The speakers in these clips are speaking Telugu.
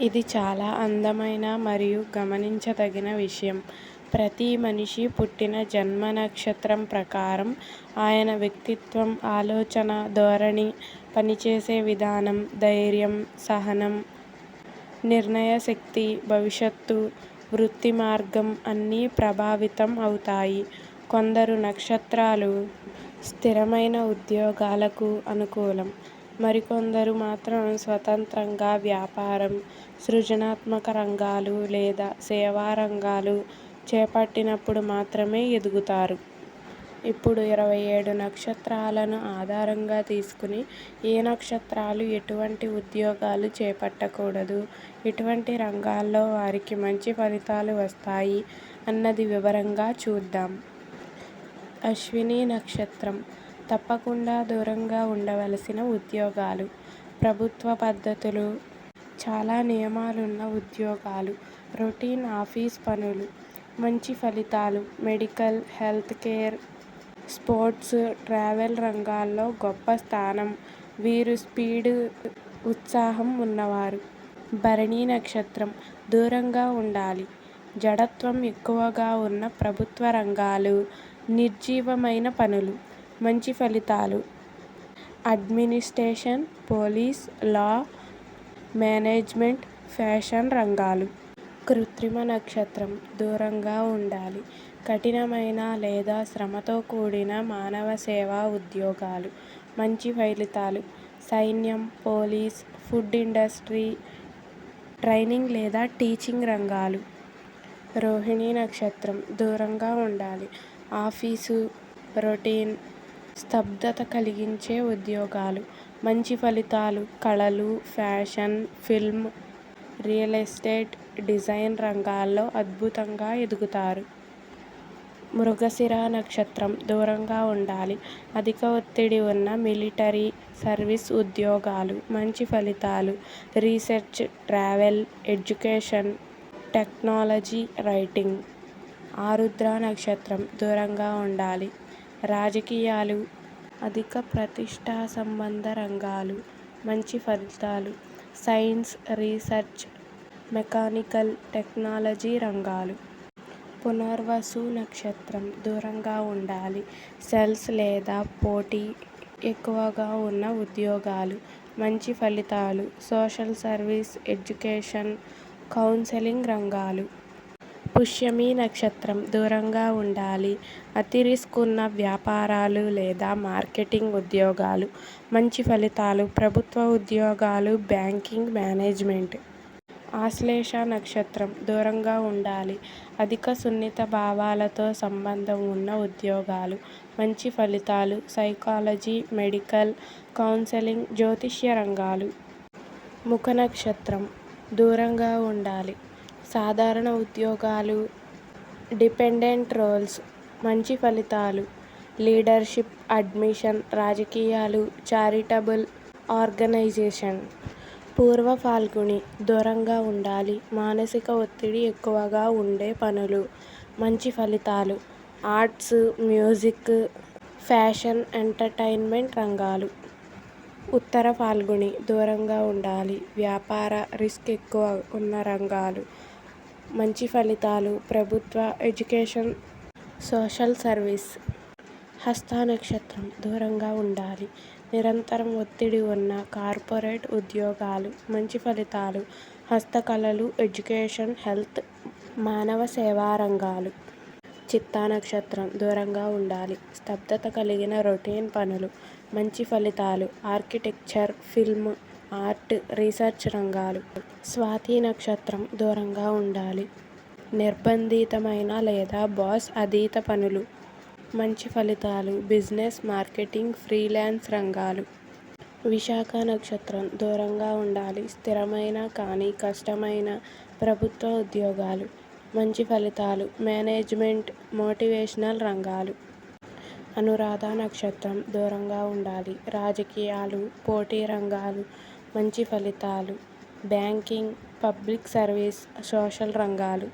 ఇది చాలా అందమైన మరియు గమనించదగిన విషయం. ప్రతి మనిషి పుట్టిన జన్మ నక్షత్రం ప్రకారం ఆయన వ్యక్తిత్వం, ఆలోచన ధోరణి, పనిచేసే విధానం, ధైర్యం, సహనం, నిర్ణయ శక్తి భవిష్యత్తు, వృత్తి మార్గం అన్నీ ప్రభావితం అవుతాయి. కొందరు నక్షత్రాలు స్థిరమైన ఉద్యోగాలకు అనుకూలం. మరికొందరు మాత్రం స్వతంత్రంగా వ్యాపారం, సృజనాత్మక రంగాలు లేదా సేవా రంగాలు చేపట్టినప్పుడు మాత్రమే ఎదుగుతారు. ఇప్పుడు ఇరవై ఏడు నక్షత్రాలను ఆధారంగా తీసుకుని ఏ నక్షత్రాలు ఎటువంటి ఉద్యోగాలు చేపట్టకూడదు, ఎటువంటి రంగాల్లో వారికి మంచి ఫలితాలు వస్తాయి అన్నది వివరంగా చూద్దాం. అశ్విని నక్షత్రం తప్పకుండా దూరంగా ఉండవలసిన ఉద్యోగాలు. ప్రభుత్వ పద్ధతులు, చాలా నియమాలున్న ఉద్యోగాలు, రొటీన్ ఆఫీస్ పనులు. మంచి ఫలితాలు medical, health care, sports, travel రంగాల్లో గొప్ప స్థానం. వీరు స్పీడ్, ఉత్సాహం ఉన్నవారు. భరణి నక్షత్రం దూరంగా ఉండాలి. జడత్వం ఎక్కువగా ఉన్న ప్రభుత్వ రంగాలు, నిర్జీవమైన పనులు. మంచి ఫలితాలు administration, police, law, management, fashion రంగాలు. కృత్రిమ నక్షత్రం దూరంగా ఉండాలి. కఠినమైన లేదా శ్రమతో కూడిన మానవ సేవా ఉద్యోగాలు. మంచి ఫలితాలు సైన్యం, పోలీస్, ఫుడ్ ఇండస్ట్రీ, ట్రైనింగ్ లేదా టీచింగ్ రంగాలు. రోహిణి నక్షత్రం దూరంగా ఉండాలి. ఆఫీసు, రొటీన్, స్తబ్దత కలిగించే ఉద్యోగాలు. మంచి ఫలితాలు కళలు, fashion, film, real estate, design రంగాల్లో అద్భుతంగా ఎదుగుతారు. మృగశిర నక్షత్రం దూరంగా ఉండాలి. అధిక ఒత్తిడి ఉన్న మిలిటరీ సర్వీస్ ఉద్యోగాలు. మంచి ఫలితాలు research, travel, education, technology, writing. Arudra నక్షత్రం దూరంగా ఉండాలి. రాజకీయాలు, అధిక ప్రతిష్టా సంబంధ రంగాలు. మంచి ఫలితాలు సైన్స్, రీసెర్చ్, మెకానికల్, టెక్నాలజీ రంగాలు. పునర్వసు నక్షత్రం దూరంగా ఉండాలి. సెల్స్ లేదా పోటీ ఎక్కువగా ఉన్న ఉద్యోగాలు. మంచి ఫలితాలు సోషల్ సర్వీస్, ఎడ్యుకేషన్, కౌన్సెలింగ్ రంగాలు. పుష్యమి నక్షత్రం దూరంగా ఉండాలి. అతి రిస్క్ ఉన్న వ్యాపారాలు లేదా మార్కెటింగ్ ఉద్యోగాలు. మంచి ఫలితాలు ప్రభుత్వ ఉద్యోగాలు, బ్యాంకింగ్, మేనేజ్మెంట్. ఆశ్లేష నక్షత్రం దూరంగా ఉండాలి. అధిక సున్నిత భావాలతో సంబంధం ఉన్న ఉద్యోగాలు. మంచి ఫలితాలు సైకాలజీ, మెడికల్, కౌన్సెలింగ్, జ్యోతిష్య రంగాలు. ముఖ నక్షత్రం దూరంగా ఉండాలి. సాధారణ ఉద్యోగాలు, డిపెండెంట్ రోల్స్. మంచి ఫలితాలు లీడర్షిప్, అడ్మిషన్, రాజకీయాలు, చారిటబుల్ ఆర్గనైజేషన్. పూర్వ ఫాల్గుని దూరంగా ఉండాలి. మానసిక ఒత్తిడి ఎక్కువగా ఉండే పనులు. మంచి ఫలితాలు ఆర్ట్స్, మ్యూజిక్, ఫ్యాషన్, ఎంటర్టైన్మెంట్ రంగాలు. ఉత్తర ఫాల్గుని దూరంగా ఉండాలి. వ్యాపార, రిస్క్ ఎక్కువ ఉన్న రంగాలు. మంచి ఫలితాలు ప్రభుత్వ, ఎడ్యుకేషన్, సోషల్ సర్వీస్. హస్త నక్షత్రం దూరంగా ఉండాలి. నిరంతరం ఒత్తిడి ఉన్న కార్పొరేట్ ఉద్యోగాలు. మంచి ఫలితాలు హస్తకళలు, ఎడ్యుకేషన్, హెల్త్, మానవ సేవా రంగాలు. చిత్తా నక్షత్రం దూరంగా ఉండాలి. స్తబ్దత కలిగిన రొటీన్ పనులు. మంచి ఫలితాలు ఆర్కిటెక్చర్, ఫిల్మ్, ఆర్ట్, రీసెర్చ్ రంగాలు. స్వాతి నక్షత్రం దూరంగా ఉండాలి. నిర్బంధితమైన లేదా బాస్ అధీత పనులు. మంచి ఫలితాలు బిజినెస్, మార్కెటింగ్, ఫ్రీలాన్స్ రంగాలు. విశాఖ నక్షత్రం దూరంగా ఉండాలి. స్థిరమైన కానీ కష్టమైన ప్రభుత్వ ఉద్యోగాలు. మంచి ఫలితాలు మేనేజ్మెంట్, మోటివేషనల్ రంగాలు. అనురాధ నక్షత్రం దూరంగా ఉండాలి. రాజకీయాలు, పోటీ రంగాలు. మంచి ఫలితాలు బ్యాంకింగ్, పబ్లిక్ సర్వీస్, సోషల్ రంగాలు.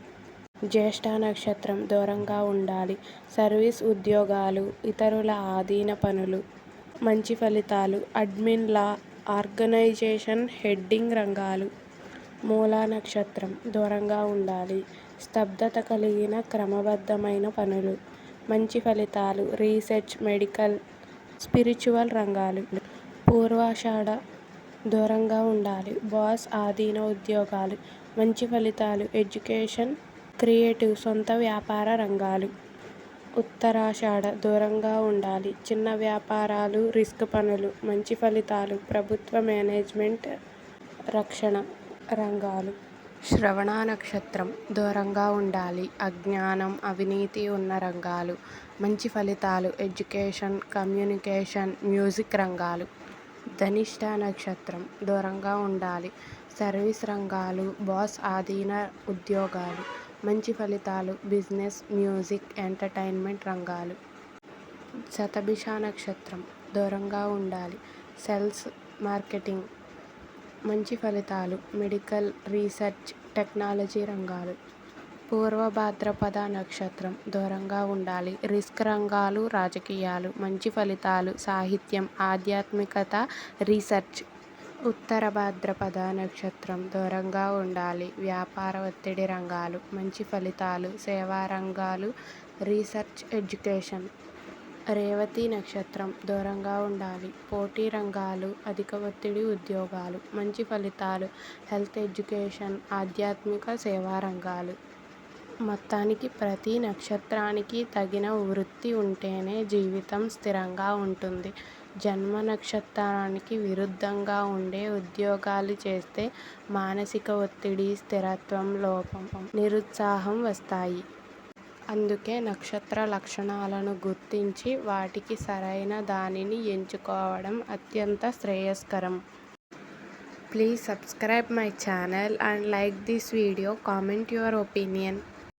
జ్యేష్ఠ నక్షత్రం దూరంగా ఉండాలి. సర్వీస్ ఉద్యోగాలు, ఇతరుల ఆధీన పనులు. మంచి ఫలితాలు అడ్మిన్, లా, ఆర్గనైజేషన్, హెడ్డింగ్ రంగాలు. మూలా నక్షత్రం దూరంగా ఉండాలి స్తబ్దత కలిగిన క్రమబద్ధమైన పనులు మంచి ఫలితాలు రీసెర్చ్ మెడికల్ స్పిరిచువల్ రంగాలు పూర్వాషాఢ దూరంగా ఉండాలి. బాస్ ఆధీన ఉద్యోగాలు మంచి ఫలితాలు ఎడ్యుకేషన్ క్రియేటివ్ సొంత వ్యాపార రంగాలు. ఉత్తరాషాఢ దూరంగా ఉండాలి. చిన్న వ్యాపారాలు రిస్క్ పనులు మంచి ఫలితాలు ప్రభుత్వ మేనేజ్మెంట్ రక్షణ రంగాలు. శ్రవణ నక్షత్రం దూరంగా ఉండాలి. అజ్ఞానం అవినీతి ఉన్న రంగాలు మంచి ఫలితాలు ఎడ్యుకేషన్ కమ్యూనికేషన్ మ్యూజిక్ రంగాలు. ధనిష్ట నక్షత్రం. దూరంగా ఉండాలి. సర్వీస్ రంగాలు బాస్ ఆధీన ఉద్యోగాలు మంచి ఫలితాలు బిజినెస్ మ్యూజిక్ ఎంటర్టైన్మెంట్ రంగాలు. శతభిష నక్షత్రం. దూరంగా ఉండాలి. సెల్స్ మార్కెటింగ్ మంచి ఫలితాలు మెడికల్ రీసెర్చ్ టెక్నాలజీ రంగాలు. పూర్వ భాద్రపద నక్షత్రం. దూరంగా ఉండాలి. రిస్క్ రంగాలు రాజకీయాలు మంచి ఫలితాలు సాహిత్యం ఆధ్యాత్మికత రీసెర్చ్. ఉత్తర భాద్రపద నక్షత్రం. దూరంగా ఉండాలి. వ్యాపార ఒత్తిడి రంగాలు మంచి ఫలితాలు సేవా రంగాలు రీసెర్చ్ ఎడ్యుకేషన్. రేవతి నక్షత్రం. దూరంగా ఉండాలి. పోటీ రంగాలు అధిక ఒత్తిడి ఉద్యోగాలు మంచి ఫలితాలు హెల్త్ ఎడ్యుకేషన్ ఆధ్యాత్మిక సేవా రంగాలు. మొత్తానికి ప్రతి నక్షత్రానికి తగిన వృత్తి ఉంటేనే జీవితం స్థిరంగా ఉంటుంది. జన్మ నక్షత్రానికి విరుద్ధంగా ఉండే ఉద్యోగాలు చేస్తే మానసిక ఒత్తిడి స్థిరత్వం లోపం నిరుత్సాహం వస్తాయి. అందుకే నక్షత్ర లక్షణాలను గుర్తించి వాటికి సరైన దానిని ఎంచుకోవడం అత్యంత శ్రేయస్కరం. Please subscribe my channel and like this video. Comment your opinion.